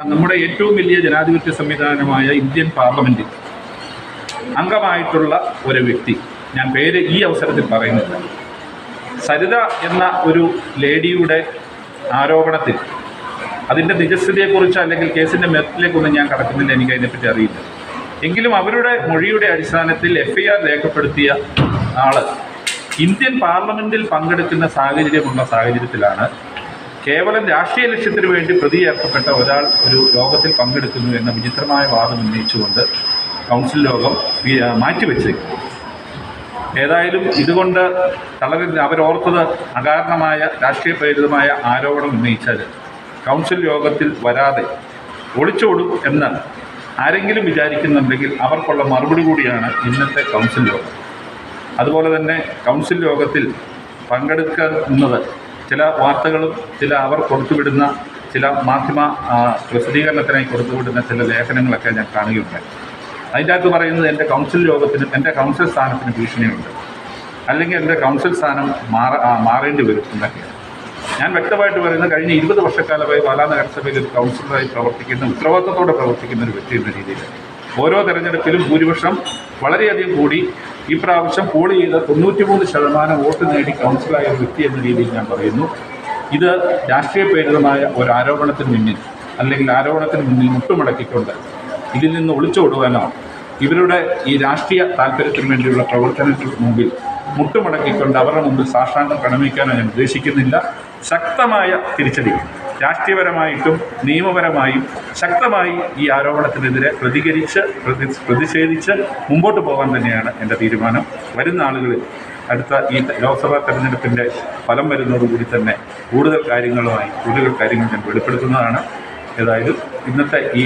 നമ്മുടെ ഏറ്റവും വലിയ ജനാധിപത്യ സംവിധാനമായ ഇന്ത്യൻ പാർലമെന്റിൽ അംഗമായിട്ടുള്ള ഒരു വ്യക്തി. ഞാൻ പേര് ഈ അവസരത്തിൽ പറയുന്നില്ല. സരിത എന്ന ഒരു ലേഡിയുടെ ആരോപണത്തിൽ അതിന്റെ നിജസ്ഥിതിയെക്കുറിച്ച് അല്ലെങ്കിൽ കേസിന്റെ മെറിറ്റിലേക്കൊന്നും ഞാൻ കടക്കുന്നില്ല എനിക്ക് അതിനെപ്പറ്റി അറിയില്ല. എങ്കിലും അവരുടെ മൊഴിയുടെ അടിസ്ഥാനത്തിൽ എഫ് ഐ ആർ രേഖപ്പെടുത്തിയ ആൾ ഇന്ത്യൻ പാർലമെന്റിൽ പങ്കെടുക്കുന്ന സാഹചര്യമുള്ള സാഹചര്യത്തിലാണ് കേവലം രാഷ്ട്രീയ ലക്ഷ്യത്തിന് വേണ്ടി പ്രതിയേർക്കപ്പെട്ട ഒരാൾ ഒരു യോഗത്തിൽ പങ്കെടുക്കുന്നു എന്ന വിചിത്രമായ വാദം ഉന്നയിച്ചുകൊണ്ട് കൗൺസിൽ യോഗം മാറ്റിവെച്ചേക്കും. ഏതായാലും ഇതുകൊണ്ട് തളരി അവരോർത്തത് അകാരണമായ രാഷ്ട്രീയ പ്രേരിതമായ ആരോപണം ഉന്നയിച്ചാൽ കൗൺസിൽ യോഗത്തിൽ വരാതെ ഒളിച്ചോടും എന്ന് ആരെങ്കിലും വിചാരിക്കുന്നുണ്ടെങ്കിൽ അവർക്കുള്ള മറുപടി കൂടിയാണ് ഇന്നത്തെ കൗൺസിൽ യോഗം. അതുപോലെ തന്നെ കൗൺസിൽ യോഗത്തിൽ പങ്കെടുക്കുന്നത് ചില വാർത്തകളും ചില അവർ കൊടുത്തുവിടുന്ന ചില മാധ്യമ പ്രസിദ്ധീകരണത്തിനായി കൊടുത്തുവിടുന്ന ചില ലേഖനങ്ങളൊക്കെ ഞാൻ കാണുകയുണ്ടായി അതിന്റെ അകത്ത് പറയുന്നത് എന്റെ കൗൺസിൽ യോഗത്തിന് എന്റെ കൗൺസിൽ സ്ഥാനത്തിന് ഭീഷണിയുണ്ട്. അല്ലെങ്കിൽ എന്റെ കൗൺസിൽ സ്ഥാനം മാറ മാറേണ്ടി വരും എന്നൊക്കെയാണ്. ഞാൻ വ്യക്തമായിട്ട് പറയുന്നത് കഴിഞ്ഞ ഇരുപത് വർഷക്കാലമായി പാലാ നഗരസഭയിൽ ഒരു കൗൺസിലറായി പ്രവർത്തിക്കുന്ന ഉത്തരവാദിത്തത്തോടെ പ്രവർത്തിക്കുന്ന ഒരു വ്യക്തി എന്ന രീതിയിൽ. ഓരോ തെരഞ്ഞെടുപ്പിലും ഭൂരിപക്ഷം വളരെയധികം കൂടി ഈ പ്രാവശ്യം പോൾ ചെയ്ത തൊണ്ണൂറ്റിമൂന്ന് ശതമാനം വോട്ട് നേടി കൗൺസിലായ വ്യക്തി എന്ന രീതിയിൽ ഞാൻ പറയുന്നു. ഇത് രാഷ്ട്രീയ പ്രേരിതമായ ഒരു ആരോപണത്തിന് മുന്നിൽ അല്ലെങ്കിൽ ആരോപണത്തിന് മുന്നിൽ മുട്ടുമടക്കിക്കൊണ്ട് ഇതിൽ നിന്ന് ഒളിച്ചോടുവാനോ ഇവരുടെ ഈ രാഷ്ട്രീയ താല്പര്യത്തിന് വേണ്ടിയുള്ള പ്രവർത്തനത്തിന് മുമ്പിൽ മുട്ടുമടക്കിക്കൊണ്ട് അവരുടെ മുമ്പിൽ സാക്ഷാന്തം പ്രണമിക്കാനോ ഞാൻ ഉദ്ദേശിക്കുന്നില്ല. ശക്തമായ തിരിച്ചടി രാഷ്ട്രീയപരമായിട്ടും നിയമപരമായും ശക്തമായി ഈ ആരോപണത്തിനെതിരെ പ്രതികരിച്ച് പ്രതി പ്രതിഷേധിച്ച് മുമ്പോട്ട് പോകാൻ തന്നെയാണ് എന്റെ തീരുമാനം. വരുന്ന ആളുകളിൽ അടുത്ത ഈ ലോക്സഭാ തെരഞ്ഞെടുപ്പിന്റെ ഫലം വരുന്നതോടുകൂടി തന്നെ കൂടുതൽ കാര്യങ്ങളുമായി കൂടുതൽ കാര്യങ്ങൾ ഞാൻ വെളിപ്പെടുത്തുന്നതാണ്. ഏതായാലും ഇന്നത്തെ ഈ